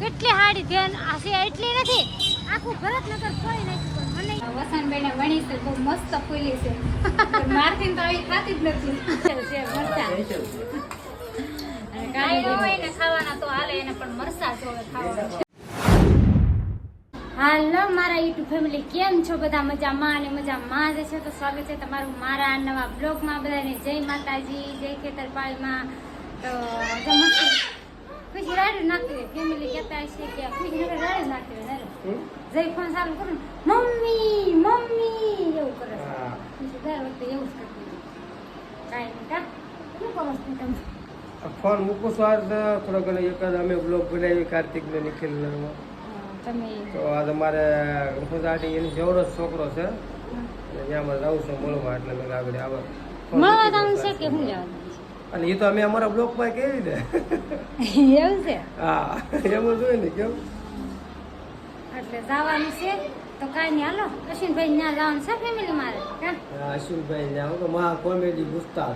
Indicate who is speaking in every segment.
Speaker 1: કેટલી હાડી ધ્યાન? આ એટલી નથી. આખું ભરતનગર ફરી નાખ્યું પણ મને
Speaker 2: વસંતભાઈને વણી છે બહુ મસ્ત ફૂલી છે. મારથી તો આવી ખાતી જ નથી.
Speaker 1: છે મરચાં. અને
Speaker 2: કાંઈ હોય ને ખાવાના તો હાલે એને પણ મરસા જોવે ખાવાના.
Speaker 1: હાલો મારા યુટ્યુબ ફેમિલી કેમ છો બધા? મજામાં અને મજામાં જ છે? તો સ્વાગત છે તમારું મારા નવા બ્લોગમાં બધાને. જય માતાજી જય ખેતરપાળમાં. તો જો રાડું નાખી ફેમિલી કહેતા હશે કે રાડું નાખી નરે જય ફોન ચાલુ કરું ને, મમ્મી મમ્મી એવું કરે છે. દર વખતે એવું જ કરતી કાંઈ નહીં કા? શું કરો છો તમે?
Speaker 3: ફોન મૂકું છું આજ થોડો ઘણો એકાદ અમે બ્લોગ બનાવી કાર્તિક ને નિખિલ
Speaker 1: તમે
Speaker 3: તો આ તમારે ગુજરાતી એની જવરો છોકરો છે. ત્યાં મારે જવું છું મળવા એટલે મેં આગળ આવે.
Speaker 1: મળવા જવાનું છે કે હું જવાનું?
Speaker 3: અને એ તો અમે અમારા બ્લોકમાં કેવી દે?
Speaker 1: એવું છે?
Speaker 3: હા એમ જ હોય ને કેમ?
Speaker 1: એટલે જવાનું છે? તો કાંઈ નહીં હાલો. અશ્વિનભાઈ ત્યાં જવાનું છે ફેમિલી મારે?
Speaker 3: અશ્વિનભાઈ ત્યાં તો મહા કોમેડી ગુસ્તા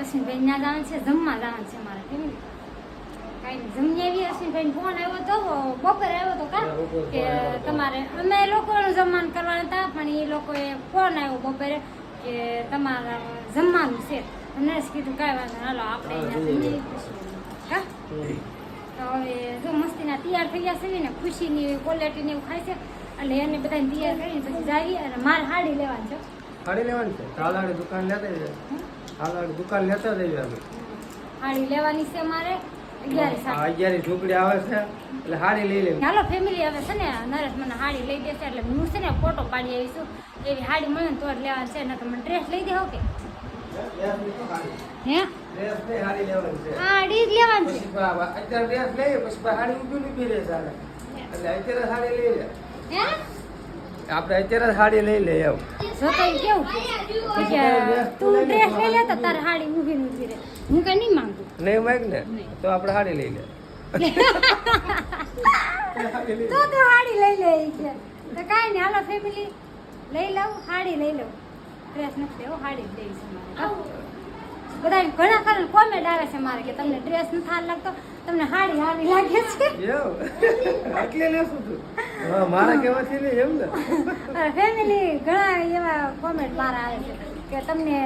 Speaker 1: અશ્વિનભાઈ ત્યાં જવાનું છે જમવા જવાનું છે મારે ફેમિલી કાંઈ જમી આવી અશ્વિનભાઈ ફોન આવ્યો તો બપોરે આવ્યો તો કા? કે તમારે અમે લોકોનું જમવાનું કરવાના હતા પણ એ લોકોએ ફોન આવ્યો બપોરે કે તમારે જમવાનું છે. નરેશ કીધું કાંઈ વાંધો હાલો આપણે
Speaker 3: હા,
Speaker 1: તો હવે જો મસ્તીના તૈયાર થઈ ગયા છે ને ખુશીની ક્વોલિટી ને એવું ખાય છે એટલે એને બધાને તૈયાર કરીને પછી જાવી અને માલ હાડી લેવાની છે.
Speaker 3: હાડી લેવાની છે? હાલાડી દુકાન લેતા જઈએ. હાલાડી દુકાન લેતા જઈએ અમે.
Speaker 1: હાડી લેવાની છે મારે અગિયાર
Speaker 3: ઝૂંપડી આવે છે એટલે હાડી લઈ લેવી.
Speaker 1: હાલો ફેમિલી હવે છે ને નરેશ મને હાડી લઈ દેશે એટલે હું છે ને ફોટો પાડી આવીશું એવી હાડી મળે ને તો જ લેવાની છે નકર મને ડ્રેસ લઈ દેવો કે. હે?
Speaker 3: હાડી લેવાની છે.
Speaker 1: હાડી જ લેવાની છે
Speaker 3: અત્યારે ડ્રેસ લઈએ પછી હાડી ઊભી ઊભી રહે સારા એટલે અત્યારે સાડી લઈ લે.
Speaker 1: હે?
Speaker 3: આપણે અત્યારે સાડી લઈ
Speaker 1: જો કેવું તું ડ્રેસ લઈ લે તો તારે ને ઊભી હું કઈ નહીં માંગુ?
Speaker 3: નહીં માગ ને? તો આપણે સાડી લઈ લે. સાડી
Speaker 1: તો તો હાડી લઈ લે ઈ તો કાંઈ નહીં હાલો ફેમિલી લઈ લઉં હાડી લઈ લઉં. ડ્રેસ નથી લેવો જ લઈશ મારે બધા ઘણા ખરા કોમેન્ટ આવે છે મારે કે તમને ડ્રેસ નથી હાલ લાગતો તમને હાડી હારી લાગે છે.
Speaker 3: એટલે તું મારા કહેવાથી નહીં એમ ને?
Speaker 1: ફેમિલી ઘણા એવા કોમેન્ટ મારા આવે છે કે તમને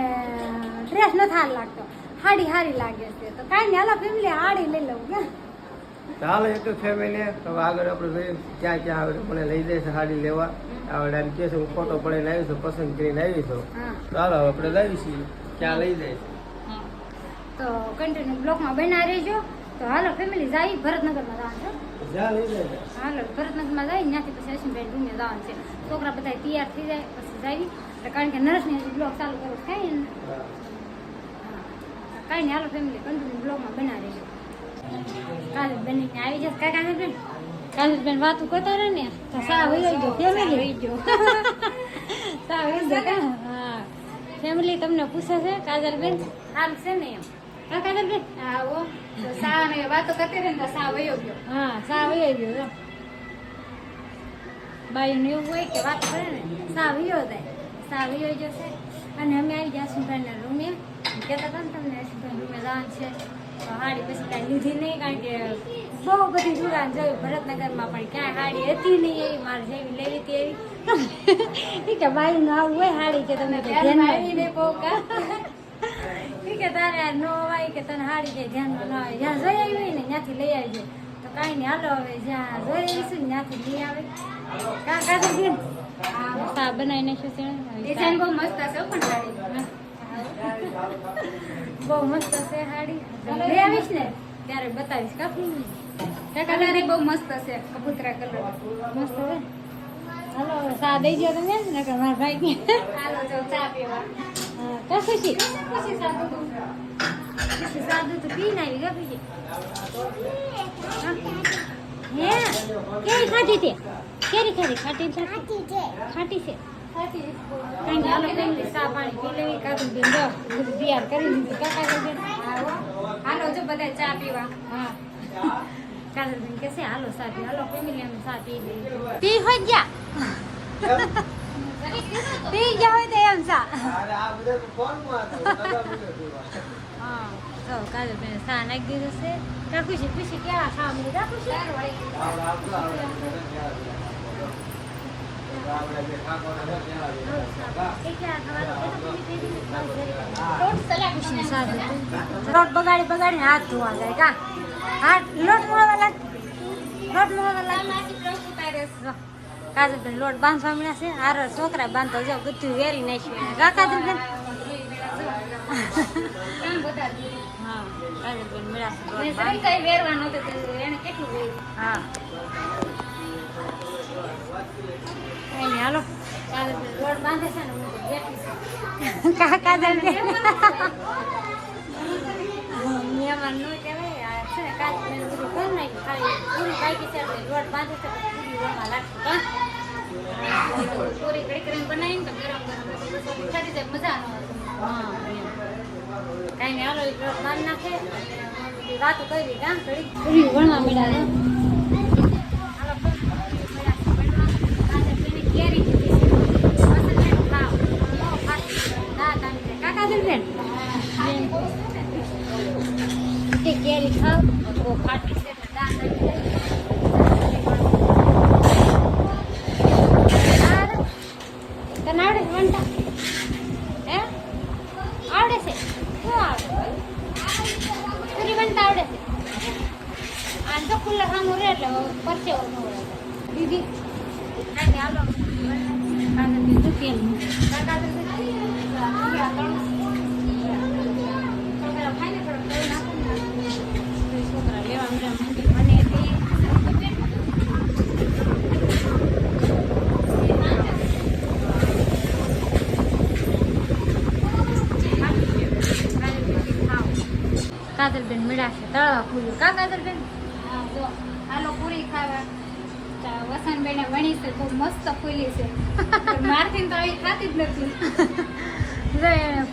Speaker 1: ડ્રેસ નથી હાલ લાગતો હાડી હારી લાગે છે. તો કાંઈ નહીં હાલો ફેમિલી હાડી લઈ લઉં કે
Speaker 3: ચાલો એક ફેમિલી હવે આગળ આપણે જોઈએ ક્યાં ક્યાં આવે મને લઈ જાય છે હાડી લેવા. આવડે એમ કે છે હું ફોટો પડીને આવી છું પસંદ કરીને આવી છું ચાલો આપણે લાવી છીએ ક્યાં લઈ જાય
Speaker 1: તો કન્ટિન્યુ બ્લોકમાં બના રહેજો. તો હાલો ફેમિલી જાય ભરતનગરમાં જવાનું છે. હાલો ભરતનગરમાં જાય ત્યાંથી પછી અશ્વિનભાઈ રૂમે જવાનું છે. છોકરા બધા તૈયાર થઈ જાય પછી જાય. એટલે કારણ કે નર્સની હજી બ્લોક ચાલુ કરો થાય ને કાંઈ નહીં હાલો ફેમિલી કન્ટિન્યુ બ્લોકમાં બના રહેજો. કાલે બનીને આવી જશે. કાંઈ કાલે બેન કાલે બેન વાતું કરતા રહે ને. તો સા વહી ગયો ફેમિલી ગયો ગયો હા. ફેમિલી તમને પૂછે છે કાજલબેન સારું છે ને? એમ
Speaker 2: આવો. સા ને વાતો કરતી રહે ને સા વયો ગયો.
Speaker 1: હા સા વહી ગયો જો બાયું એવું હોય કે વાત કરે ને સા વયો જાય. સા વયો જશે. અને અમે આવી ગયા સુભાઈના રૂમે કહેતા હતા ને તમને સુભાઈ રૂમે જવાનું છે. હાડી પછી કાંઈ લીધી નહીં કારણ કે બહુ બધી દુકાન જોયું ભરતનગરમાં પણ ક્યાંય હાડી હતી નહીં એવી મારે જેવી લેવી હતી એવી. કે કે બાઈનું આવું હોય હાડી કે તમે ધ્યાનમાં
Speaker 2: આવીને બહુ કા
Speaker 1: ઈ કે તારે આ નો હોય કે તને હાડી જાય ધ્યાનમાં ન આવે. જ્યાં જોઈ આવી હોય ને ત્યાંથી લઈ આવજો. તો કાંઈ નહીં હાલો હવે જ્યાં જોઈ આવીશું ને ત્યાંથી લઈ આવે. કા કાકા બેન? સા બનાવી નાખ્યું છે.
Speaker 2: ડિઝાઇન બહુ મસ્ત હશે પણ સાડી.
Speaker 1: બહુ મસ્ત છે હાડી. લઈ આવીશ ને ત્યારે બતાવીશ કાપી
Speaker 2: કલર બહુ મસ્ત હશે કબૂતરા કલર
Speaker 1: મસ્ત છે હાલો સા દઈ ગયો તમે ને મારા ભાઈ
Speaker 2: હાલો ચા પીવા.
Speaker 1: કા ખુશી
Speaker 2: ખુશી સાદું દૂધ.
Speaker 1: ખુશી સાદું તો પીને આવી કા ખુશી હે કેરી ખાધી તે કેરી ખાધી ખાટી છે ખાટી છે. કાંઈ હાલો ચા પાણી પી લેવી જો તૈયાર કરી દીધું કાકા
Speaker 2: આવો. હાલો જો બધા ચા પીવા
Speaker 1: હા કાજલ બેન કે છે હાલો ચા પી હાલો ફેમિલી અમે ચા પી પી હોય ગયા પી ગયા હોય તો એમ
Speaker 3: પીવા.
Speaker 1: હા તો કાજુ બેન સા નાખી દીધું છે રાખું છે ખુશી ક્યાં ખાવા મળે રાખું. લોટ બગાડી બગાડીને હાથ ધોવા જાય કા હાથ લોટ મળવા લાગ લોટ મળવા લાગ કાજલબેન લોટ બાંધવા મળ્યા છે. હાર છોકરા બાંધતો જાવ બધું વેરી નાખ્યું. કા કાજલબેન?
Speaker 2: બાંધે
Speaker 1: મહેમાન નો કહેવાય છે ને કાજલબેન બધું કરી નાખ્યું ખાલી પૂરી બાકી છે લોટ બાંધે છે પૂરી લાગશે
Speaker 2: પૂરી કડી કરીને બનાવીને તો ગરમ ગરમ જાય મજા ન આવે.
Speaker 1: કાંઈ એક લોટ બાંધી નાખે વાતો કરી કામ કરી પૂરી વણવા મળ્યા હાલો બસ, પૂરી મળ્યા છે વણવા. કાજલબેને કેરી કીધી છે. કાજલબેન ખાઓ. બહુ ખાટી છે. દાંત આવી જાય. કા કાજલબેન? તે કેરી ખાવ બહુ ખાટી છે એટલે દાંત આવી જાય. સારું. તને આવડે છે વણતા હે આવડે છે શું આવડે પૂરી બનતા આવડે છે આ તો ખુલ્લા સામું રહે એટલે પરસેવો ન વળે દીદી કાંઈ હાલો કાગળ બીજું તેલ મૂકો. કાગળ બીજું તેલ. આ તળું. છોકરા ખાય ને થોડુંક તળી નાખો ને. તો એ છોકરા લેવા મળ્યા મંદિર બને તે કાજલબેન મળ્યા છે તળવા પૂરી. કા કાજલબેન?
Speaker 2: હા, જો પૂરી ખાવા. વસંતબેને વણી છે બહુ મસ્ત ફૂલી છે. મારથી તો આવી ખાતી જ નથી.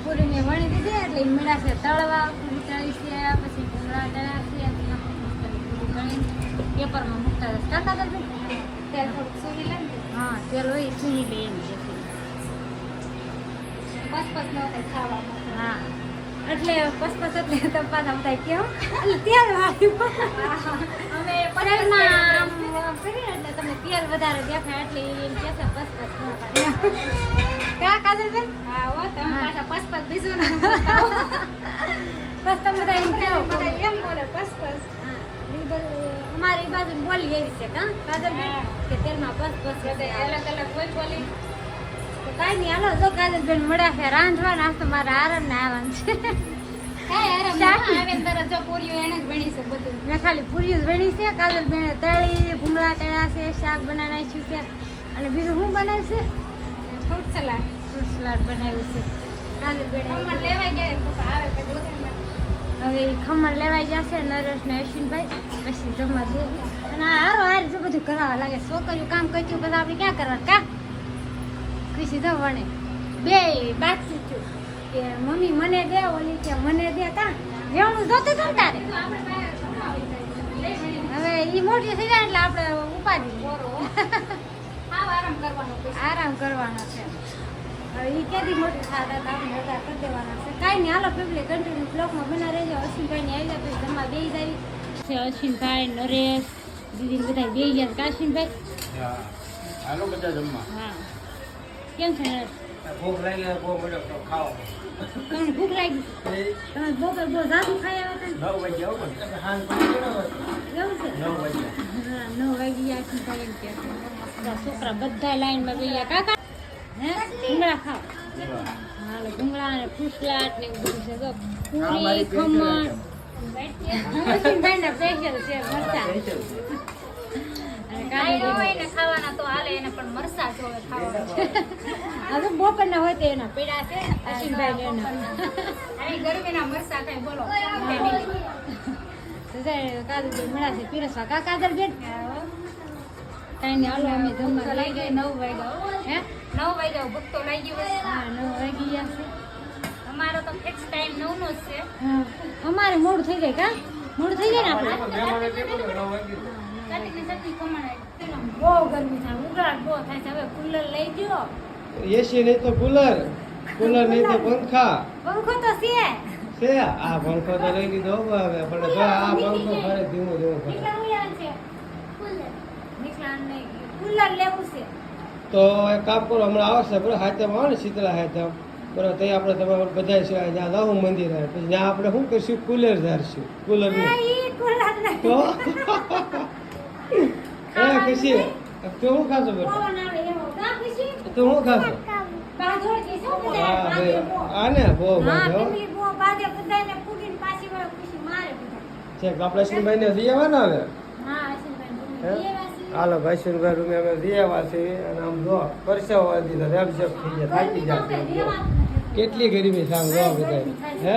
Speaker 1: પૂરીને વણી દીધી એટલે ઈ છે તળવા પૂરી તળી છે પછી ભૂંગળા તળ્યા છે પેપરમાં મૂકતા જશે કા કાજલબેન
Speaker 2: થોડુંક સુરી લે
Speaker 1: હા તેલ હોય એ લે એમ. છે
Speaker 2: બસ બસ ન ખાવામાં.
Speaker 1: હા. એટલે પસપસ એટલે તપાસ આવતા કેવું એટલે તેલ વાળ્યું
Speaker 2: અમે
Speaker 1: તેલમાં આમ કરીએ એટલે તમને તેલ વધારે દેખાય એટલે ઈ કે છે પસપસ કા કાજલબેન
Speaker 2: હા હો તમે પાછા પસ પસ બીજું ના
Speaker 1: બસ તમે બધા એમ કેવો
Speaker 2: બધા એમ બોલે પસ પસ
Speaker 1: હા, ઈ બધું અમારી બાજુ બોલી એવી છે કા? કાજલબેન. કે તેલમાં
Speaker 2: પસપસ અલગ અલગ કોઈ બોલી.
Speaker 1: કાંઈ નહીં હાલો જો કાજલબેન મળ્યા છે રાંધવાના નાસ્તો મારે આરામ ને છે.
Speaker 2: આરામ પૂરીઓ છે બધું.
Speaker 1: મેં ખાલી પૂરી જ વણી છે કાજલબેન તળી ભૂંગળા તળ્યા છે શાક બનાવી નાખ્યું છે અને બીજું શું બનાવ્યું છે?
Speaker 2: Fruit salad.
Speaker 1: ફ્રૂટ સલાડ બનાવ્યું છે.
Speaker 2: લેવાય ગયા આવે
Speaker 1: હવે ખમણ લેવાઈ જશે નરેશ ને અશ્વિનભાઈ પછી જમવા દે અને હારો હાર જો બધું કરાવવા લાગે છોકરીઓ કામ કરતી બધા આપણે ક્યાં કરવા કા? ખુશી તો વણે. બે બાતચીત થયું કે મમ્મી મને દે ઓલી કે મને દે તા. જેવણું જોતું હતું તારે. હવે ઈ મોટી થઈ જાય એટલે આપણે ઉપાડી
Speaker 2: આરામ કરવાનો
Speaker 1: છે. હવે ઈ કેદી મોટી થતા હતા આપણે રજા કરી દેવાના છે. કાંઈ નહીં હાલો ફેમિલી કન્ટિન્યુ બ્લોકમાં બના રહેજો. અશ્વિનભાઈ ને આવી જાય પછી જમવા બે જાય છે અશ્વિનભાઈ નરેશ દીદી બધા બે ગયા છે. કાશ્મીરભાઈ
Speaker 3: હા હાલો બધા જમવા.
Speaker 1: હા. કેમ છે નરેશ
Speaker 3: ભૂખ લાગી હોય બહુ મળ્યો તો ખાઓ
Speaker 1: તમને ભૂખ લાગી
Speaker 3: એ
Speaker 1: તમે બપોર બહુ ઝાઝું ખાઈ આવ્યા
Speaker 3: નવ વાગ્યા આવો ને હાંજ પડી ગયો ને
Speaker 1: હતા એવું છે
Speaker 3: નવ વાગ્યા
Speaker 1: હા નવ વાગી ગયા અશ્વિનભાઈ એમ કહે છે બધા છોકરા બધા લાઈનમાં બેસી ગયા કાકા હે ભૂંગળા ખાઓ હાલો ભૂંગળા અને ફૂસલાટ ને એવું બધું છે જો પૂરી ખમણ અશ્વિનભાઈ ના સ્પેશિયલ છે મરચા
Speaker 2: હોય ને ખાવાના તો હાલે એને પણ મરસા જોવે ખાવાના.
Speaker 1: હવે બપોરના હોય તો એના. પેડા છે અશ્વિનભાઈ ને એના.
Speaker 2: ગરમીના મરસા ખાય બોલો.
Speaker 1: કાદર મળ્યા છે પીરસવા. કા કાજલબેન કાંઈ નહીં હાલો અમે જમવા લઈ ગઈ
Speaker 2: નવ વાગ્યા
Speaker 1: હે.
Speaker 2: નવ વાગ્યા ભક્તો
Speaker 1: હા નવ વાગી ગયા છે.
Speaker 2: અમારો તો ફિક્સ ટાઈમ નવ નો જ છે.
Speaker 1: અમારે મોડું થઈ જાય કા? મોડું થઈ જાય ને આપણે? બહુ ગરમી થાય ઉઘાટ બહુ થાય છે. હવે કુલર લઈ ગયો.
Speaker 3: એસી નહીં તો કુલર. કુલર નહીં તો પંખા.
Speaker 1: પંખો તો છે.
Speaker 3: છે. આ પંખો તો લઈ લીધો હવે પણ જો આ પંખો ફરે ધીમો ધીમો ફરે
Speaker 1: કુલર. લેવું છે.
Speaker 3: તો એક કામ કરો હમણાં આવશે બરાબર? હાથમ આવે ને શીતળા હાથમ. બરાબર ત્યાં આપણે તમારે બધા છે જ્યાં જાઉં મંદિર આવે પછી ત્યાં આપણે શું કરશું? કુલર ધારશું કુલર તો? એ ખુશી. તો શું ખાશો બેટા? તો ખુશી?
Speaker 1: ખાશો?
Speaker 3: હા
Speaker 1: બો.
Speaker 3: આને બહુ
Speaker 1: હા
Speaker 3: હો.
Speaker 1: ખુશી
Speaker 3: છે આપણે અશ્વિનભાઈ ને દઈ આવવાના હવે?
Speaker 1: હા
Speaker 3: હે? હાલો ભાઈશુનભાઈ રૂમે અમે જઈ આવ્યા છીએ અને આમ જો પરસેવો વાળી દીધો રેબઝેબ થઈ ગયા થાકી જાય કેટલી ગરમી છે આમ જો બધા હે.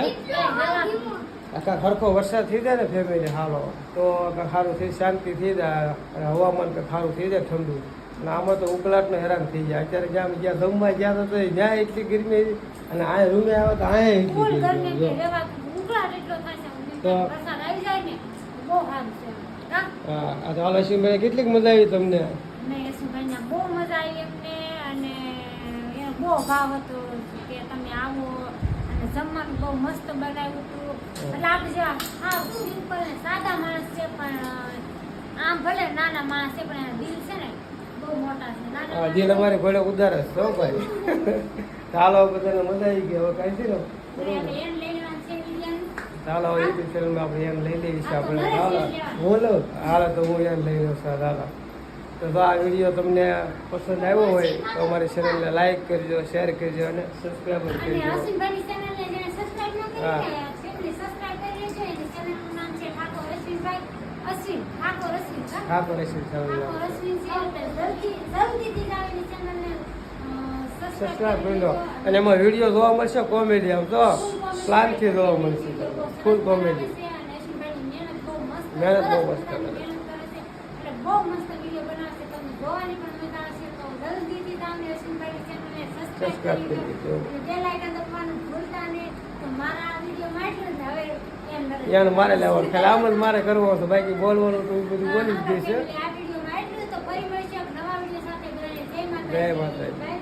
Speaker 3: આખા ખરખો વરસાદ થઈ જાય ને ફેમિલી હાલો તો સારું થઈ શાંતિ થઈ જાય અને હવામાન કંઈક સારું થઈ જાય ઠંડુ. અને આમાં તો ઉકળાટને હેરાન થઈ જાય. અત્યારે જ્યાં જ્યાં જમવા ગયા તો ત્યાં એટલી ગરમી અને આ રૂમે આવ્યા તો આ એટલી.
Speaker 1: કે
Speaker 3: તો-
Speaker 1: આવી જાય કા
Speaker 3: હા? તો હાલો અશ્વિનભાઈ કેટલીક મજા આવી તમને?
Speaker 1: બહુ મજા આવી એમને અને બહુ ભાવ હતો કે તમે આવો અને જમવાનું બહુ મસ્ત બનાવ્યું હતું. એટલે આપણે જેવા હા સિમ્પલ ને સાદા માણસ છે પણ આમ ભલે નાના માણસ છે પણ દિલ છે ને બહુ મોટા છે. નાના
Speaker 3: હા દિલ અમારે ભલે ઉદાર જ છો ભાઈ. ચાલો બધાને મજા આવી ગઈ. હવે કાંઈ છે ને. ચાલો એ ચેનલમાં આપણે એમ લઈ લઈએ છીએ આપણે. હાલો. હું લઉં? તો હું એમ લઈ લઉં હાલો. તો જો આ વીડિયો તમને પસંદ આવ્યો હોય તો અમારી ચેનલને લાઈક કરજો શેર કરજો અને સબસ્ક્રાઈબ કરજો. હા.
Speaker 1: અ, subscribe
Speaker 3: સબસ્ક્રાઈબ
Speaker 1: કરી
Speaker 3: કરી લો. અને એમાં વીડિયો જોવા મળશે કોમેડી
Speaker 1: આવતો
Speaker 3: પ્લાનથી જોવા મળશે ફૂલ કોમેડી
Speaker 1: મહેનત બહુ મસ્ત
Speaker 3: કરે.
Speaker 1: મહેનત કરી છે.
Speaker 3: યાને મારે લેવાનું ખાલી આમ જ મારે કરવો છે બાકી બોલવાનું તો બધું બોલી જ દઈશ
Speaker 1: જય માતાજી.